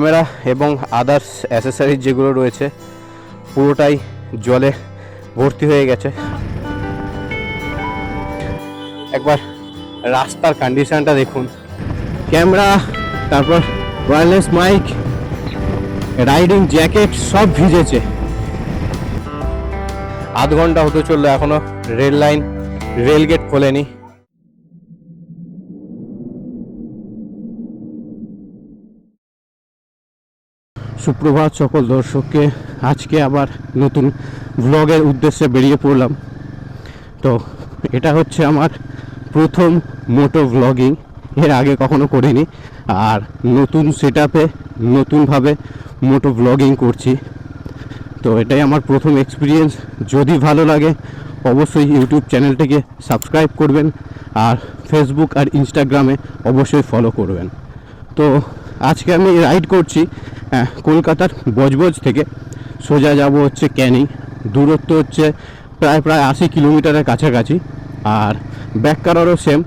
Camera এবং others accessories যেগুলো রয়েছে, পুরোটাই জলে ভর্তি হয়ে গেছে। একবার রাস্তার কন্ডিশনটা দেখুন। ক্যামেরা, তারপর ওয়্যারলেস মাইক রাইডিং জ্যাকেট সব ভিজেছে। আধ ঘণ্টা হতে চলল এখনও রেল লাইন রেল গেট খোলেনি। সুপ্রভাত সকল দর্শককে। আজকে আবার নতুন ভ্লগের উদ্দেশ্যে বেরিয়ে পড়লাম। তো এটা হচ্ছে আমার প্রথম মোটো ভ্লগিং এর আগে কখনো করিনি। আর নতুন সেট আপে নতুনভাবে মোটো ভ্লগিং করছি। তো এটাই আমার প্রথম এক্সপিরিয়েন্স যদি ভালো লাগে, অবশ্যই ইউটিউব চ্যানেলটিকে সাবস্ক্রাইব করবেন আর ফেসবুক আর ইনস্টাগ্রামে অবশ্যই ফলো করবেন। তো আজকে আমি রাইড করছি কলকাতার বজবজ থেকে সোজা যাব হচ্ছে ক্যানিং। দূরত্ব হচ্ছে প্রায় প্রায় আশি কিলোমিটারের কাছাকাছি, আর ব্যাক করারও সেম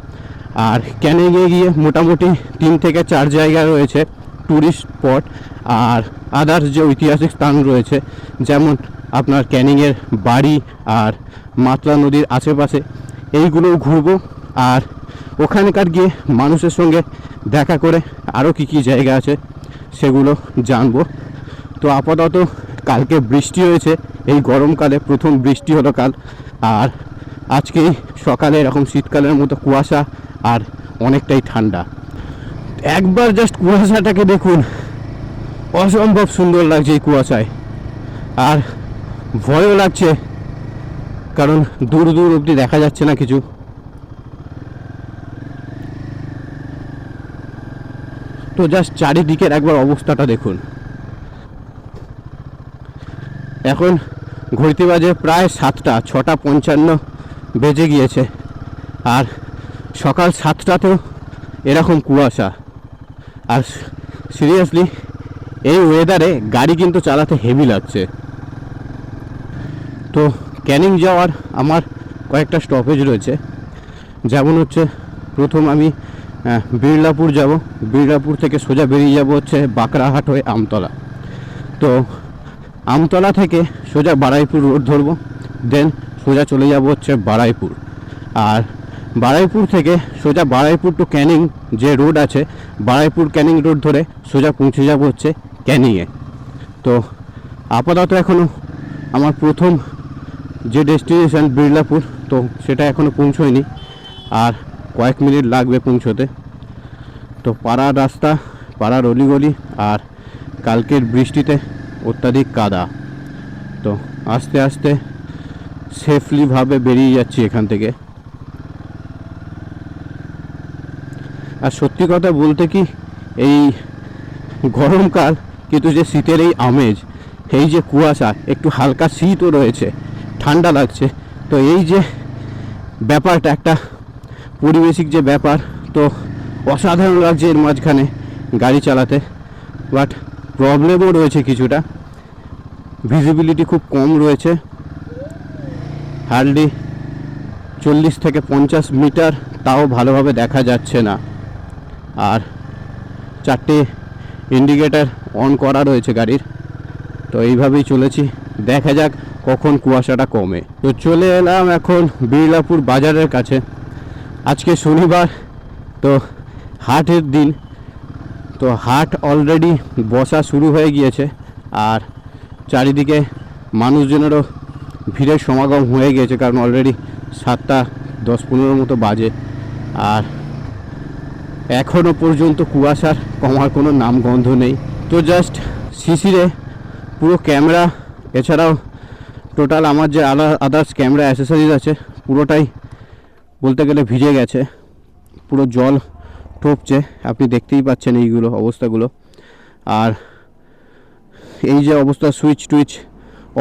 আর ক্যানিংয়ে গিয়ে মোটামুটি তিন থেকে চার জায়গা রয়েছে ট্যুরিস্ট স্পট আর আদার্স যে ঐতিহাসিক স্থান রয়েছে, যেমন আপনার ক্যানিংয়ের বাড়ি আর মাতলা নদীর আশেপাশে এইগুলোও ঘুরবো। আর ওখানকার গিয়ে মানুষের সঙ্গে দেখা করে আরও কী কী জায়গা আছে সেগুলো জানব। তো আপাতত কালকে বৃষ্টি হয়েছে, এই গরমকালে প্রথম বৃষ্টি হলো কাল। আর আজকে সকালে এরকম শীতকালের মতো কুয়াশা আর অনেকটাই ঠান্ডা। একবার জাস্ট কুয়াশাটাকে দেখুন, অসম্ভব সুন্দর লাগছে এই কুয়াশায়। আর ভয়ও লাগছে, কারণ দূর দূর অবধি দেখা যাচ্ছে না কিছু। তো জাস্ট চারিদিকের একবার অবস্থাটা দেখুন। এখন ঘড়িতে বাজে প্রায় সাতটা, ছটা পঞ্চান্ন বেজে গিয়েছে। আর সকাল সাতটাতেও এরকম কুয়াশা। আর সিরিয়াসলি এই ওয়েদারে গাড়ি কিন্তু চালাতে হেভি লাগছে। তো ক্যানিং যাওয়ার আমার কয়েকটা স্টপেজ রয়েছে। যেমন হচ্ছে, প্রথম আমি বিড়লাপুর যাব। বিড়লাপুর থেকে সোজা বেরিয়ে যাব হচ্ছে বাঁকড়াহাট হয়ে আমতলা। তো আমতলা থেকে সোজা বারাইপুর রোড ধরবো দেন সোজা চলে যাব হচ্ছে বারাইপুর। আর বারাইপুর থেকে সোজা বারাইপুর টু ক্যানিং যে রোড আছে, বারাইপুর ক্যানিং রোড ধরে সোজা পৌঁছে যাব হচ্ছে ক্যানিংয়ে তো আপাতত এখনও আমার প্রথম যে ডেস্টিনেশন বিড়লাপুর, তো সেটা এখনও পৌঁছয়নি। আর কয়েক মিনিট লাগবে পৌঁছোতে। তো পাড়ার রাস্তা পাড়ার অলিগলি আর কালকের বৃষ্টিতে অত্যাধিক কাদা। তো আস্তে আস্তে সেফলিভাবে বেরিয়ে যাচ্ছি এখান থেকে। আর সত্যি কথা বলতে কি, এই গরমকাল কিন্তু যে শীতের এই আমেজ, এই যে কুয়াশা, একটু হালকা শীতও রয়েছে, ঠান্ডা লাগছে। তো এই যে ব্যাপারটা, একটা পরিবেশিক যে ব্যাপার, তো অসাধারণ লাগছে এর মাঝখানে গাড়ি চালাতে। বাট প্রবলেমও রয়েছে কিছুটা। ভিজিবিলিটি খুব কম রয়েছে। হার্ডলি চল্লিশ থেকে পঞ্চাশ মিটার তাও ভালোভাবে দেখা যাচ্ছে না। আর চারটে ইন্ডিকেটার অন করা রয়েছে গাড়ির। তো এইভাবেই চলেছি। দেখা যাক কখন কুয়াশাটা কমে। তো চলে এলাম এখন বিড়লাপুর বাজারের কাছে। আজকে শনিবার, তো হাটের দিন। তো হাট অলরেডি বসা শুরু হয়ে গিয়েছে, আর চারিদিকে মানুষজনেরও ভিড়ের সমাগম হয়ে গিয়েছে, কারণ অলরেডি সাতটা, দশ পনেরো মতো বাজে। আর এখনও পর্যন্ত কুয়াশার কমার কোনো নাম গন্ধ নেই। তো জাস্ট শিশিরে পুরো ক্যামেরা এছাড়াও টোটাল আমার যে আদার্স ক্যামেরা অ্যাসেসরিজ আছে, পুরোটাই বলতে গেলে ভিজে গেছে, পুরো জল টোপছে আপনি দেখতেই পাচ্ছেন এইগুলো, অবস্থাগুলো। আর এই যে অবস্থা, সুইচ টুইচ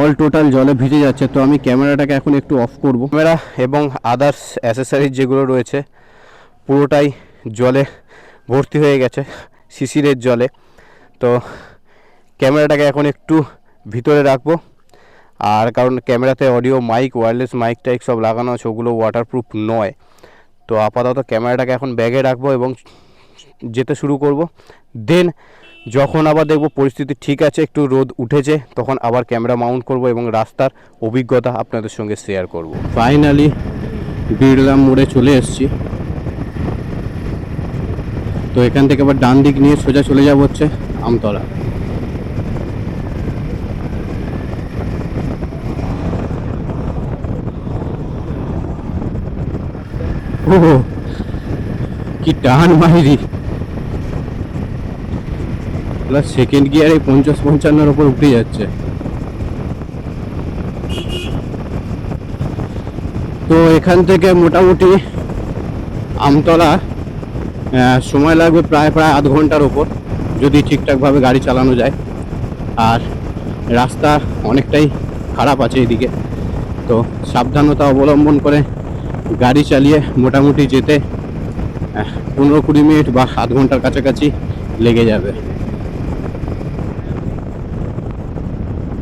অল টোটাল জলে ভিজে যাচ্ছে। তো আমি ক্যামেরাটাকে এখন একটু অফ করব। ক্যামেরা এবং আদার্স অ্যাসেসরিজ যেগুলো রয়েছে, পুরোটাই জলে ভর্তি হয়ে গেছে, শিশিরের জলে। তো ক্যামেরাটাকে এখন একটু ভিতরে রাখব। আর কারণ ক্যামেরাতে অডিও মাইক ওয়্যারলেস মাইক টাইক সব লাগানো আছে, ওগুলো ওয়াটারপ্রুফ নয়। তো আপাতত ক্যামেরাটাকে এখন ব্যাগে রাখব এবং যেতে শুরু করব। দেন যখন আবার দেখব পরিস্থিতি ঠিক আছে, একটু রোদ উঠেছে, তখন আবার ক্যামেরা মাউন্ট করব এবং রাস্তার অভিজ্ঞতা আপনাদের সঙ্গে শেয়ার করব। ফাইনালি বিড়লাম মোড়ে চলে এসেছি। তো এখান থেকে আবার ডান দিক নিয়ে সোজা চলে যাব হচ্ছে আমতলা। ও কি টান মাইরি। প্লাস সেকেন্ড গিয়ারে পঞ্চাশ পঞ্চান্নর ওপর উঠে যাচ্ছে। তো এখান থেকে মোটামুটি আমতলা সময় লাগবে প্রায় প্রায় আধ ঘণ্টার ওপর, যদি ঠিকঠাকভাবে গাড়ি চালানো যায়। আর রাস্তা অনেকটাই খারাপ আছে এদিকে। তো সাবধানতা অবলম্বন করে গাড়ি চালিয়ে মোটামুটি যেতে পনেরো কুড়ি মিনিট বা আধ ঘণ্টার কাছাকাছি লেগে যাবে।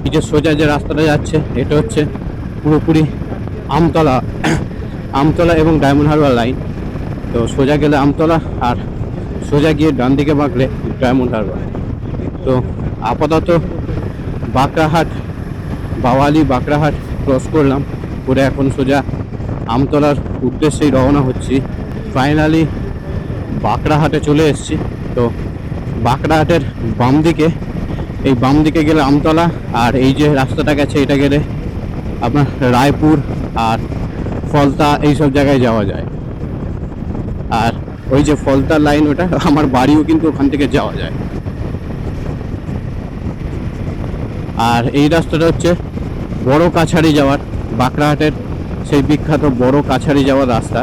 এই যে সোজা যে রাস্তাটা যাচ্ছে, এটা হচ্ছে পুরোপুরি আমতলা আমতলা এবং ডায়মন্ড হারবার লাইন। তো সোজা গেলে আমতলা আর সোজা গিয়ে ডান দিকে বাঁকলে ডায়মন্ড হারবার। তো আপাতত বাঁকড়াহাট, বাওয়ালি বাঁকড়াহাট ক্রস করলাম, করে এখন সোজা আমতলার উদ্দেশ্যেই রওনা হচ্ছি। ফাইনালি বাঁকড়াহাটে চলে এসেছি। তো বাঁকড়াহাটের বাম দিকে এই বাম দিকে গেলে আমতলা, আর এই যে রাস্তাটা গেছে, এটা গেলে আপনার রায়পুর আর ফলতা, এইসব জায়গায় যাওয়া যায়। আর ওই যে ফলতা লাইন ওটা আমার বাড়িও কিন্তু ওখান থেকে যাওয়া যায়। আর এই রাস্তাটা হচ্ছে বড় কাছাড়ি যাওয়ার, বাঁকড়াহাটের সেই বিখ্যাত বড় কাছারি যাওয়ার রাস্তা।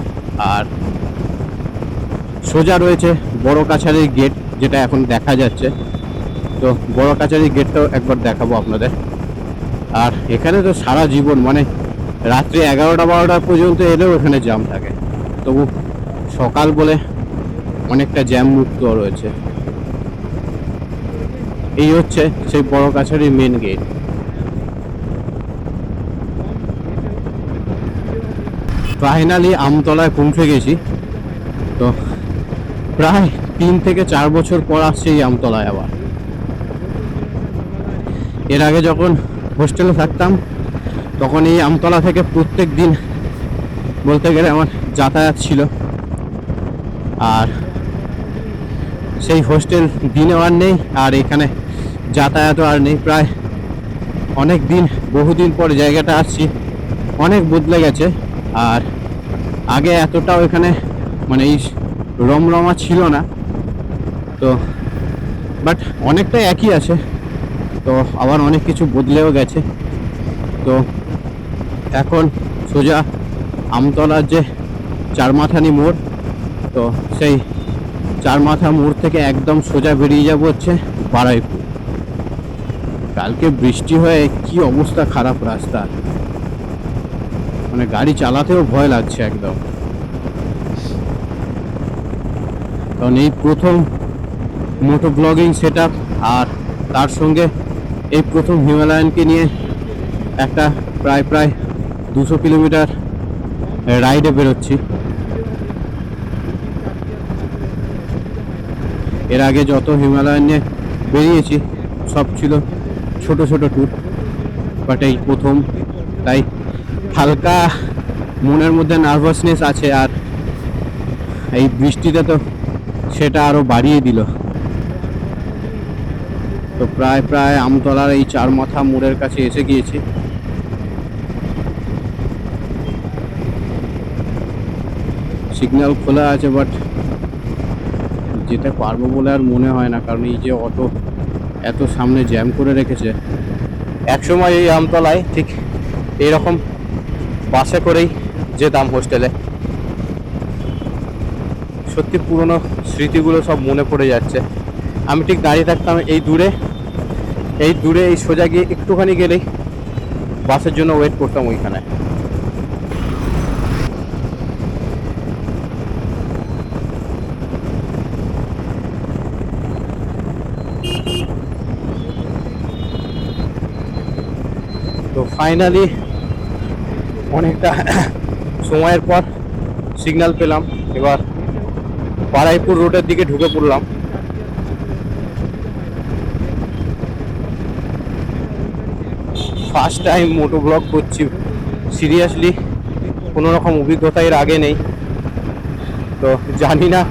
আর সোজা রয়েছে বড় কাছারির গেট যেটা এখন দেখা যাচ্ছে। তো বড় কাছারির গেটটাও একবার দেখাবো আপনাদের। আর এখানে তো সারা জীবন মানে রাত্রি এগারোটা বারোটা পর্যন্ত এলেও এখানে জ্যাম থাকে। তবু সকাল বলে অনেকটা জ্যাম মুক্ত রয়েছে। এই হচ্ছে সেই বড় কাছারির মেন গেট ফাইনালি আমতলায় পৌঁছে গেছি। তো প্রায় তিন থেকে চার বছর পর আসছে এই আমতলায় আবার। এর আগে যখন হোস্টেলে থাকতাম, তখন এই আমতলা থেকে প্রত্যেক দিন বলতে গেলে আমার যাতায়াত ছিল। আর সেই হোস্টেল দিনেও আর নেই, আর এখানে যাতায়াতও আর নেই। প্রায় অনেক দিন, বহুদিন পর জায়গাটা আসছি, অনেক বদলে গেছে। আর আগে এতটাও এখানে মানে এই রমরমা ছিল না। তো বাট অনেকটাই একই আছে। তো আবার অনেক কিছু বদলেও গেছে। তো এখন সোজা আমতলার যে চারমাথানি মোড়, তো সেই চারমাথা মোড় থেকে একদম সোজা বেরিয়ে যাব হচ্ছে বারাইপুর। কালকে বৃষ্টি হয়ে কি অবস্থা খারাপ রাস্তা। মানে গাড়ি চালাতেও ভয় লাগছে একদম। কারণ এই প্রথম মোটো ব্লগিং সেট আর তার সঙ্গে এই প্রথম হিমালয়ানকে নিয়ে একটা প্রায় প্রায় দুশো কিলোমিটার রাইডে বেরোচ্ছি। এর আগে যত হিমালয়ান নিয়ে বেরিয়েছি, সব ছিল ছোট ছোট ট্যুর বাট এই প্রথম, তাই হালকা মনের মধ্যে নার্ভাসনেস আছে আর এই বৃষ্টিতে তো সেটা আরও বাড়িয়ে দিল। তো প্রায় প্রায় আমতলার এই চার মাথা মোড়ের কাছে এসে গিয়েছি। সিগন্যাল খোলা আছে বাট যেতে পারব বলে আর মনে হয় না, কারণ এই যে অটো এত সামনে জ্যাম করে রেখেছে। একসময় এই আমতলায় ঠিক এইরকম বাসে করেই যেতাম হোস্টেলে। সত্যি পুরনো স্মৃতিগুলো সব মনে পড়ে যাচ্ছে। আমি ঠিক দাঁড়িয়ে থাকতাম এই দূরে। এই দূরে এই সোজা গিয়ে একটুখানি গেলেই বাসের জন্য ওয়েট করতাম ওইখানে। তো ফাইনালি অনেকটা সময়ের পর সিগন্যাল পেলাম। এবার পাড়াইপুর রোডের দিকে ঢুকে পড়লাম। ফার্স্ট টাইম মোটো ব্লগ করছি। সিরিয়াসলি কোনো রকম অভিজ্ঞতা এর আগে নেই। তো জানি না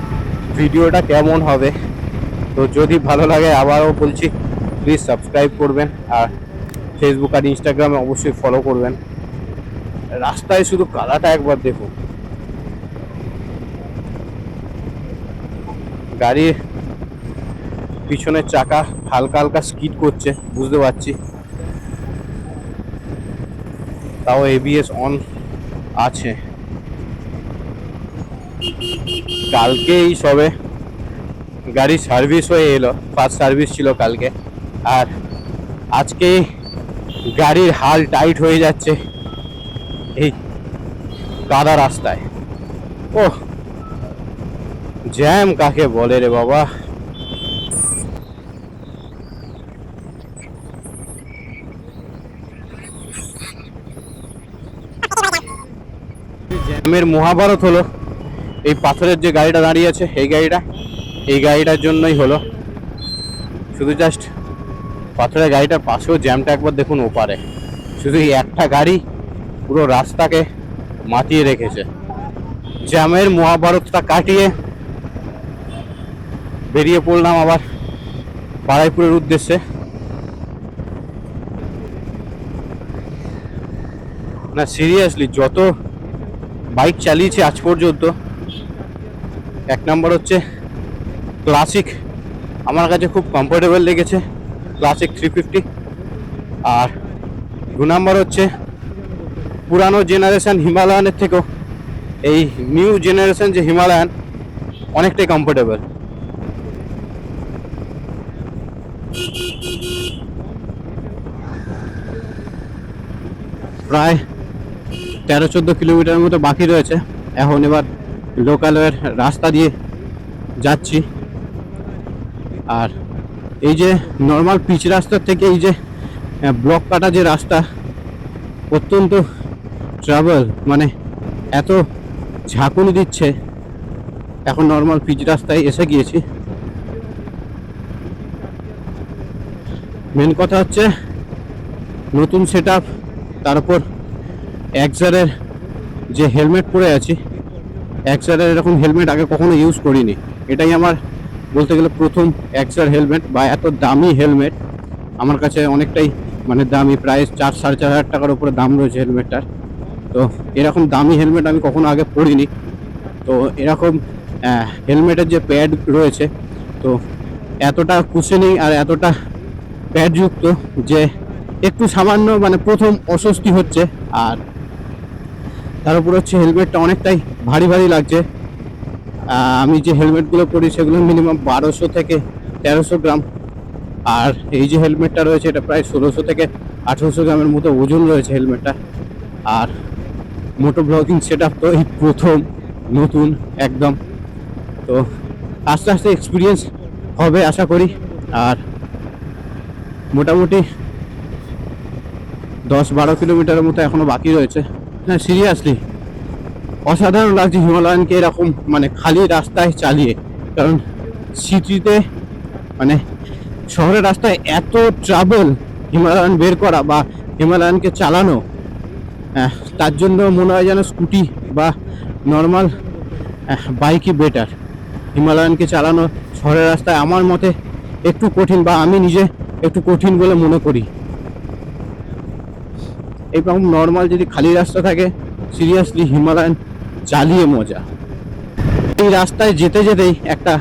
ভিডিওটা কেমন হবে। তো যদি ভালো লাগে আবারও বলছি প্লিজ সাবস্ক্রাইব করবেন। আর ফেসবুক আর ইনস্টাগ্রামে অবশ্যই ফলো করবেন। রাস্তায় শুধু কালাটা একবার দেখুন। গাড়ির পিছনের চাকা হালকা হালকা স্কিড করছে, বুঝতে পারছি। তাও এবিএস অন আছে। কালকেই সবে গাড়ি সার্ভিস হয়ে এলো ফার্স্ট সার্ভিস ছিল কালকে। আর আজকে গাড়ির হাল টাইট হয়ে যাচ্ছে। এই কাদা রাস্তায়। ও জ্যাম কাকে বলে রে বাবা? জ্যামের মহাভারত হলো এই পাথরের যে গাড়িটা দাঁড়িয়ে আছে, এই গাড়িটা, এই গাড়িটার জন্যই হলো। শুধু জাস্ট পাথরের গাড়িটার পাশেও জ্যামটা একবার দেখুন ওপারে। শুধু এই একটা গাড়ি পুরো রাস্তাকে মাতিয়ে রেখেছে। জ্যামের মহাভারতটা কাটিয়ে বেরিয়ে পড়লাম আবার বারাইপুরের উদ্দেশ্যে। না সিরিয়াসলি যত বাইক চালিয়েছি আজ পর্যন্ত, এক নম্বর হচ্ছে ক্লাসিক আমার কাছে খুব কমফোর্টেবল লেগেছে ক্লাসিক থ্রি ফিফটি আর দু নম্বর হচ্ছে পুরানো জেনারেশন হিমালয়ানের থেকেও, এই নিউ জেনারেশন যে হিমালয়ান অনেকটাই কমফোর্টেবল প্রায় তেরো চোদ্দ কিলোমিটার মতো বাকি রয়েছে। এখন এবার লোকালয়ের রাস্তা দিয়ে যাচ্ছি। আর এই যে নর্মাল পিচ রাস্তার থেকে এই যে ব্লক কাটা যে রাস্তা, অত্যন্ত ট্রাভেল মানে এত ঝাঁকুনি দিচ্ছে। এখন নর্মাল পিচ রাস্তায় এসে গিয়েছি। মেন কথা হচ্ছে নতুন সেট আপ তার উপর এক্সারের যে হেলমেট পরে আছি এক্সারের এরকম হেলমেট আগে কখনো ইউজ করিনি। এটাই আমার বলতে গেলে প্রথম এক্সার হেলমেট বা এত দামি হেলমেট আমার কাছে অনেকটাই মানে দামি, প্রায় চার, সাড়ে চার হাজার টাকার উপরে দাম রয়েছে হেলমেটটার তো এরকম দামি হেলমেট আমি কখনো আগে পরিনি। তো এরকম হেলমেটের যে প্যাড রয়েছে, তো এতটা কুশনিং আর এতটা প্যাডযুক্ত যে একটু সামান্য মানে প্রথম অস্বস্তি হচ্ছে। আর তার উপর হচ্ছে হেলমেটটা অনেকটাই ভারী ভারী লাগছে। আমি যে হেলমেটগুলো পরি সেগুলো মিনিমাম বারোশো থেকে তেরোশো গ্রাম। আর এই যে হেলমেটটা রয়েছে, এটা প্রায় ষোলোশো থেকে আঠেরোশো গ্রামের মতো ওজন রয়েছে হেলমেটটা আর মোটো ব্লগিং সেট তো এই প্রথম, নতুন, একদম। তো আস্তে আস্তে এক্সপিরিয়েন্স হবে আশা করি। আর মোটামুটি দশ বারো কিলোমিটারের মতো এখনও বাকি রয়েছে। হ্যাঁ সিরিয়াসলি অসাধারণ লাগছে হিমালয়ানকে এরকম মানে খালি রাস্তায় চালিয়ে। কারণ সিটিতে মানে শহরের রাস্তায় এত ট্রাভেল হিমালয়ান বের করা বা হিমালয়ানকে চালানো তার জন্য মনে হয় যেন স্কুটি বা নর্মাল বাইকই বেটার হিমালয়ানকে চালানো শহরের রাস্তায় আমার মতে একটু কঠিন বা আমি নিজে একটু কঠিন বলে মনে করি। এবং নর্মাল যদি খালি রাস্তা থাকে সিরিয়াসলি হিমালয়ান চালিয়ে মজা। এই রাস্তায় যেতে যেতেই একটা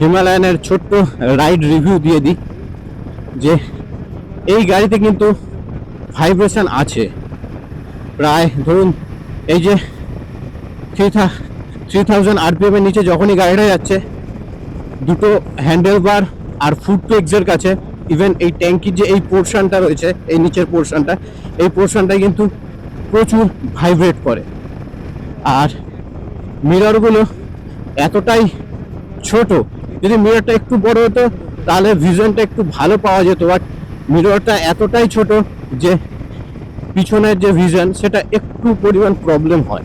হিমালয়ানের ছোট্ট রাইড রিভিউ দিয়ে দিই, যে এই গাড়িতে কিন্তু ভাইব্রেশন আছে। প্রায় ধরুন এই যে থ্রি থ্রি থাউজেন্ড আরপিএমের নিচে যখনই গাড়িটা যাচ্ছে, দুটো হ্যান্ডেল বার আর ফুড পেক্সের কাছে ইভেন এই ট্যাঙ্কির যে এই পোর্শনটা রয়েছে, এই নিচের পোর্শনটা এই পোর্শনটা কিন্তু প্রচুর ভাইব্রেট করে। আর মিররগুলো এতটাই ছোট, যদি মিররটা একটু বড় হতো, তাহলে ভিশনটা একটু ভালো পাওয়া যেত বাট মিররটা এতটাই ছোট যে পিছনের যে ভিজন সেটা একটু পরিমাণ প্রবলেম হয়।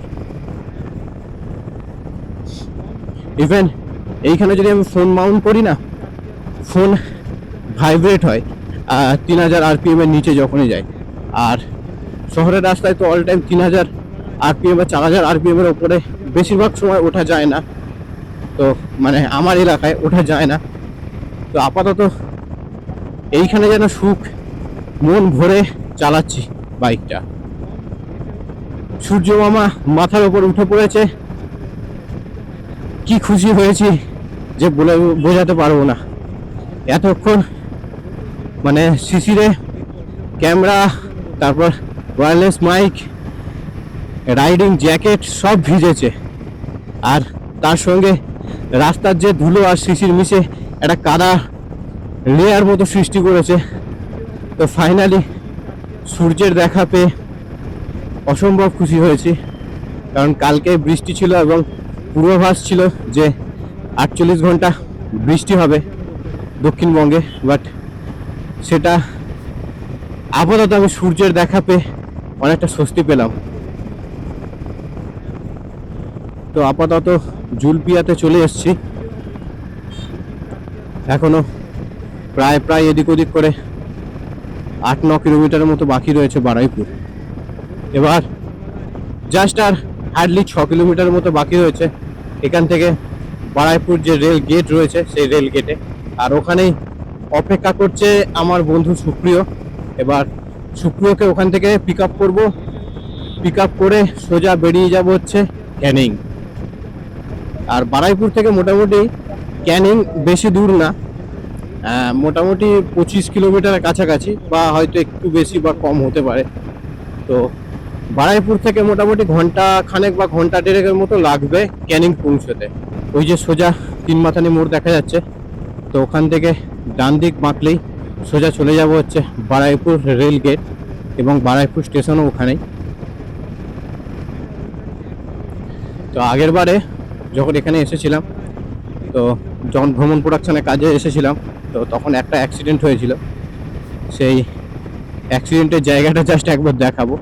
ইভেন এইখানে যদি আমি ফোন মাউন্ট করি না ফোন ভাইব্রেট হয় তিন হাজার আরপিএম এর নিচে যখনই যায়। আর শহরের রাস্তায় তো অল টাইম তিন হাজার আরপিএম বা চার হাজার আরপিএমের ওপরে বেশিরভাগ সময় ওঠা যায় না। তো মানে আমার এলাকায় ওঠা যায় না। তো আপাতত এইখানে যেন সুখ, মন ভরে চালাচ্ছি। বাইকটা। সূর্য মামা মাথার উপর উঠে পড়েছে। কি খুশি হয়েছি যে বলে বোঝাতে পারব না। এতক্ষণ মানে শিশিরে ক্যামেরা, তারপর ওয়্যারলেস মাইক রাইডিং জ্যাকেট সব ভিজেছে। আর তার সঙ্গে রাস্তার যে ধুলো আর শিশির মিশে একটা কাদা লেয়ার মতো সৃষ্টি করেছে। তো ফাইনালি সূর্যের দেখা পেয়ে অসম্ভব খুশি হয়েছি। কারণ কালকে বৃষ্টি ছিল এবং পূর্বাভাস ছিল যে আটচল্লিশ ঘণ্টা বৃষ্টি হবে দক্ষিণবঙ্গে। বাট সেটা আপাতত আমি সূর্যের দেখা পেয়ে অনেকটা স্বস্তি পেলাম। তো আপাতত জুলপিয়াতে চলে এসেছি। এখনও প্রায় প্রায় এদিক ওদিক করে আট ন কিলোমিটারের মতো বাকি রয়েছে বারাইপুর। এবার জাস্ট আর হার্ডলি ছ কিলোমিটার মতো বাকি রয়েছে। এখান থেকে বারাইপুর যে রেল গেট রয়েছে, সেই রেল গেটে আর ওখানেই অপেক্ষা করছে আমার বন্ধু সুপ্রিয়। এবার সুপ্রিয়কে ওখান থেকে পিক আপ করব। পিক আপ করে সোজা বেরিয়ে যাব হচ্ছে ক্যানিং। আর বারাইপুর থেকে মোটামুটি ক্যানিং বেশি দূর না। মোটামুটি পঁচিশ কিলোমিটারের কাছাকাছি বা হয়তো একটু বেশি বা কম হতে পারে। তো বারাইপুর থেকে মোটামুটি ঘণ্টা খানেক বা ঘণ্টা দেড়েকের মতো লাগবে ক্যানিং পৌঁছতে। ওই যে সোজা তিন মাথানি মোড় দেখা যাচ্ছে। তো ওখান থেকে ডান দিক বাঁকলেই সোজা চলে যাব হচ্ছে বারাইপুর রেল গেট এবং বারাইপুর স্টেশনও ওখানেই। তো আগের বারে যখন এখানে এসেছিলাম, তো যখন ভ্রমণ প্রোডাকশনের কাজে এসেছিলাম, তো তখন একটা অ্যাক্সিডেন্ট হয়েছিল। সেই অ্যাক্সিডেন্টের জায়গাটা জাস্ট একবার দেখাবো।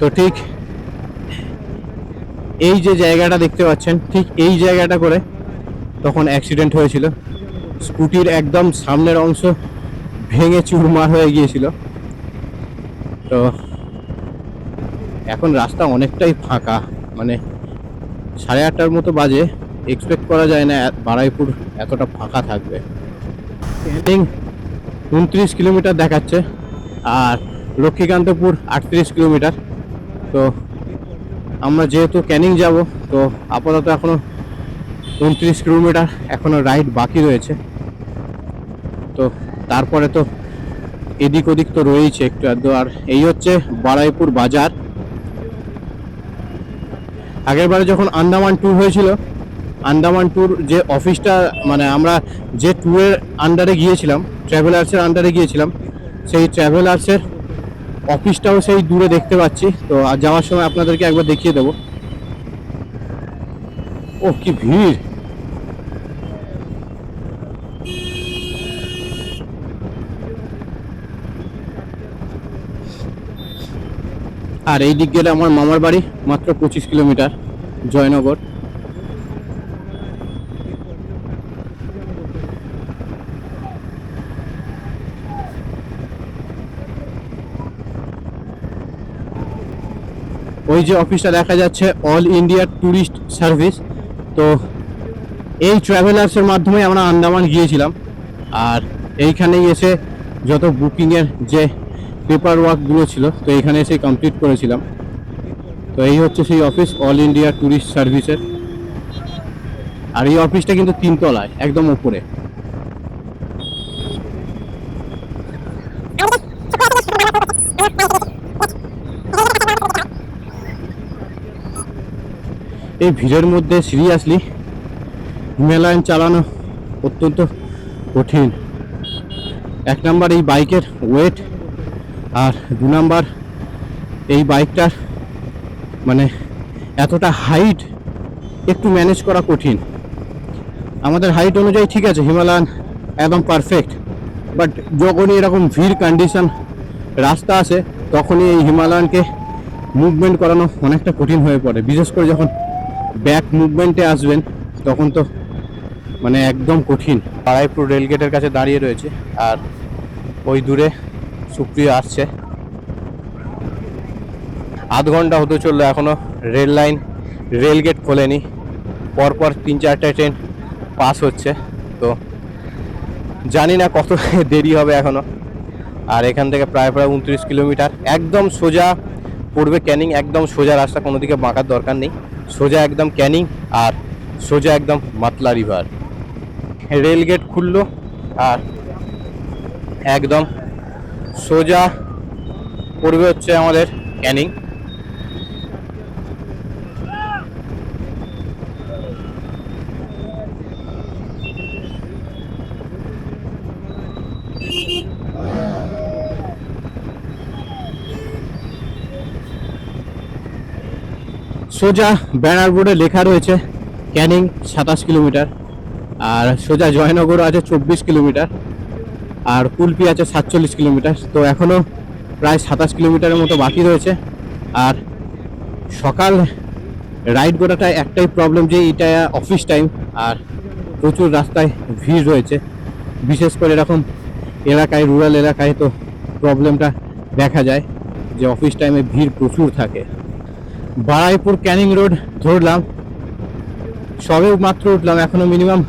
তো ঠিক এই যে জায়গাটা দেখতে পাচ্ছেন, ঠিক এই জায়গাটা করে তখন অ্যাক্সিডেন্ট হয়েছিল। স্কুটির একদম সামনের অংশ ভেঙে চুরমার হয়ে গিয়েছিল। তো এখন রাস্তা অনেকটাই ফাঁকা মানে সাড়ে আটটার মতো বাজে এক্সপেক্ট করা যায় না বারাইপুর এতটা ফাঁকা থাকবে। ক্যানিং উনত্রিশ কিলোমিটার দেখাচ্ছে, আর লক্ষ্মীকান্তপুর আটত্রিশ কিলোমিটার। তো আমরা যেহেতু ক্যানিং যাব, তো আপাতত এখনও উনত্রিশ কিলোমিটার এখনও রাইড বাকি রয়েছে। তো তারপরে তো এদিক ওদিক তো রয়েছে একটু আধটু আর এই হচ্ছে বারাইপুর বাজার। আগের বারে যখন আন্দামান ট্যুর হয়েছিল, আন্দামান ট্যুর যে অফিসটা মানে আমরা যে ট্যুরের আন্ডারে গিয়েছিলাম ট্রাভেলার্সের আন্ডারে গিয়েছিলাম, সেই ট্রাভেলার্সের অফিসটাও সেই দূরে দেখতে পাচ্ছি। তো আর যাওয়ার সময় আপনাদেরকে একবার দেখিয়ে দেবো। ও কি ভিড়! আর এই দিক গেলে আমার মামার বাড়ি, মাত্র পঁচিশ কিলোমিটার, জয়নগর। ওই যে অফিসটা দেখা যাচ্ছে অল ইন্ডিয়া ট্যুরিস্ট সার্ভিস তো এই ট্রাভেলার্সের মাধ্যমে আমরা আন্দামান গিয়েছিলাম। আর এইখানেই এসে যত বুকিংয়ের যে পেপার ওয়ার্কগুলো ছিল, তো এখানে এসে কমপ্লিট করেছিলাম। তো এই হচ্ছে সেই অফিস অল ইন্ডিয়া ট্যুরিস্ট সার্ভিসের আর এই অফিসটা কিন্তু তিনতলায়, একদম উপরে। এই ভিড়ের মধ্যে সিরিয়াসলি হিমালয়ান চালানো অত্যন্ত কঠিন। এক নাম্বার এই বাইকের ওয়েট আর দু নাম্বার, এই বাইকটার মানে এতটা হাইট একটু ম্যানেজ করা কঠিন। আমাদের হাইট অনুযায়ী ঠিক আছে, হিমালয়ান একদম পারফেক্ট বাট যখনই এরকম ভিড় কন্ডিশন রাস্তা আছে, তখনই এই হিমালয়ানকে মুভমেন্ট করানো অনেকটা কঠিন হয়ে পড়ে। বিশেষ করে যখন ব্যাক মুভমেন্টে আসবেন, তখন তো মানে একদম কঠিন। বারাইপুর রেলগেটের কাছে দাঁড়িয়ে রয়েছে, আর ওই দূরে সুপ্রিয় আসছে। আধ ঘণ্টা হতে চলল এখনও, রেল লাইন রেলগেট খোলেনি। পরপর তিন চারটে ট্রেন পাস হচ্ছে, তো জানি না কত দেরি হবে এখনও। আর এখান থেকে প্রায় প্রায় উনত্রিশ কিলোমিটার। একদম সোজা পড়বে ক্যানিং, একদম সোজা রাস্তা, কোনো দিকে বাঁকার দরকার নেই। সোজা একদম ক্যানিং আর সোজা একদম মাতলা রিভার। রেলগেট খুললো আর একদম সোজা পড়বে হচ্ছে আমাদের ক্যানিং। সোজা ব্যানার বোর্ডে লেখা রয়েছে ক্যানিং সাতাশ কিলোমিটার, আর সোজা জয়নগর আছে চব্বিশ কিলোমিটার। আর কুলপি আছে সাতচল্লিশ কিলোমিটার, তো এখনও প্রায় সাতাশ কিলোমিটারের মতো বাকি রয়েছে। আর সকাল রাইড করাটা একটাই প্রবলেম যে এটা অফিস টাইম আর প্রচুর রাস্তায় ভিড় রয়েছে। বিশেষ করে এরকম এলাকায় রুরাল এলাকায় তো প্রবলেমটা দেখা যায় যে অফিস টাইমে ভিড় প্রচুর থাকে। বারাইপুর ক্যানিং রোড ধরলাম সবে মাত্র উঠলাম এখনও মিনিমাম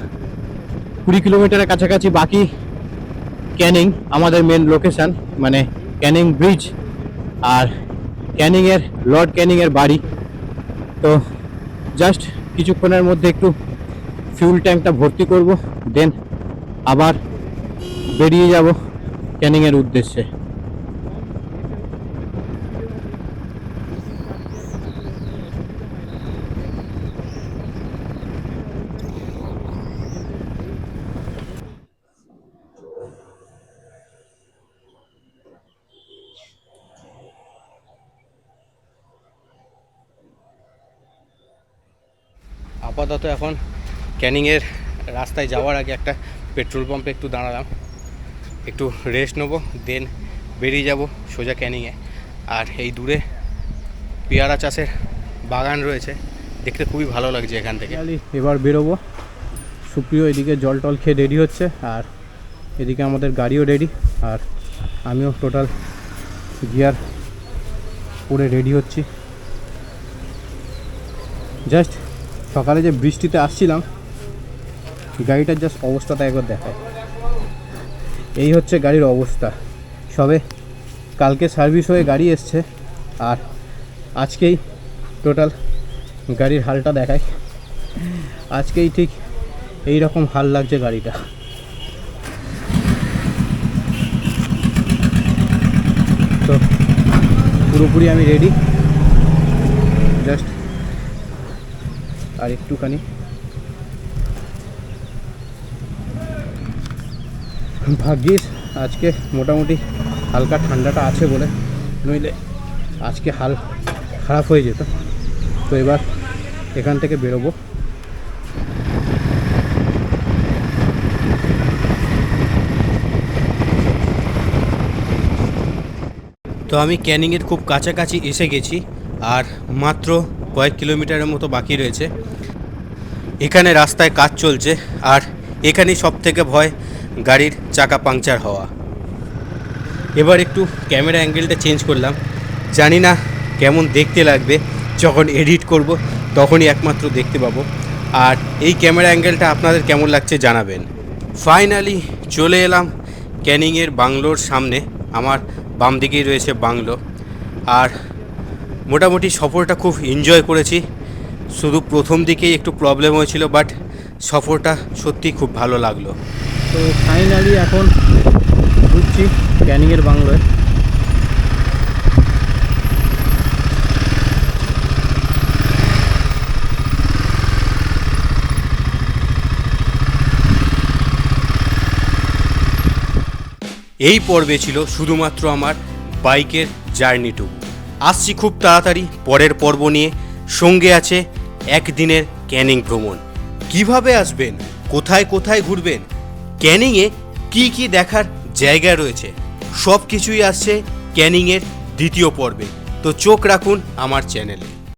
কুড়ি কিলোমিটারের কাছাকাছি বাকি ক্যানিং আমাদের মেন লোকেশান মানে ক্যানিং ব্রিজ আর ক্যানিংয়ের লর্ড ক্যানিংয়ের বাড়ি। তো জাস্ট কিছুক্ষণের মধ্যে একটু ফিউল ট্যাঙ্কটা ভর্তি করব দেন আবার বেরিয়ে যাব ক্যানিংয়ের উদ্দেশ্যে। আপাতত এখন ক্যানিংয়ের রাস্তায় যাওয়ার আগে একটা পেট্রোল পাম্পে একটু দাঁড়ালাম। একটু রেস্ট নেব, দেন বেরিয়ে যাব সোজা ক্যানিংয়ে। আর এই দূরে পেয়ারা চাষের বাগান রয়েছে। দেখতে খুবই ভালো লাগছে এখান থেকে। এবার বেরোবো। সুপ্রিয়, এদিকে জল টল খেয়ে রেডি হচ্ছে, আর এদিকে আমাদের গাড়িও রেডি আর আমিও টোটাল গিয়ার পরে রেডি হচ্ছি। জাস্ট সকালে যে বৃষ্টিতে আসছিলাম, গাড়িটার জাস্ট অবস্থাটা একবার দেখায় এই হচ্ছে গাড়ির অবস্থা। সবে কালকে সার্ভিস হয়ে গাড়ি এসছে, আর আজকেই টোটাল গাড়ির হালটা দেখায় আজকেই ঠিক এই রকম হাল লাগছে গাড়িটা। তো পুরোপুরি আমি রেডি জাস্ট আর একটুখানি। ভাগ্যিস আজকে মোটামুটি হালকা ঠান্ডাটা আছে বলে। নইলে আজকে হাল খারাপ হয়ে যেত। তো এবার এখান থেকে বেরোবো। তো আমি ক্যানিংয়ের খুব কাছাকাছি এসে গেছি, আর মাত্র কয়েক কিলোমিটারের মতো বাকি রয়েছে। এখানে রাস্তায় কাজ চলছে আর এখানেই সব থেকে ভয় গাড়ির চাকা পাংচার হওয়া। এবার একটু ক্যামেরা অ্যাঙ্গেলটা চেঞ্জ করলাম। জানি না কেমন দেখতে লাগবে, যখন এডিট করব তখনই একমাত্র দেখতে পাবো। আর এই ক্যামেরা অ্যাঙ্গেলটা আপনাদের কেমন লাগছে জানাবেন। ফাইনালি চলে এলাম ক্যানিংয়ের বাংলোর সামনে। আমার বাম দিকেই রয়েছে বাংলো। আর মোটামুটি সফরটা খুব এনজয় করেছি। শুধু প্রথম দিকেই একটু প্রবলেম হয়েছিল বাট সফরটা সত্যি খুব ভালো লাগল। তো ফাইনালি এখন ঢুকছি ক্যানিংয়ের বাংলোয়। এই পর্বে ছিল শুধুমাত্র আমার বাইকের জার্নিটুকু আসছি খুব তাড়াতাড়ি পরের পর্ব নিয়ে। সঙ্গে আছে একদিনের ক্যানিং ভ্রমণ। কীভাবে আসবেন? কোথায় কোথায় ঘুরবেন? ক্যানিংয়ে কি কি দেখার জায়গা রয়েছে? সব কিছুই আসছে ক্যানিংয়ের দ্বিতীয় পর্বে। তো চোখ রাখুন আমার চ্যানেলে।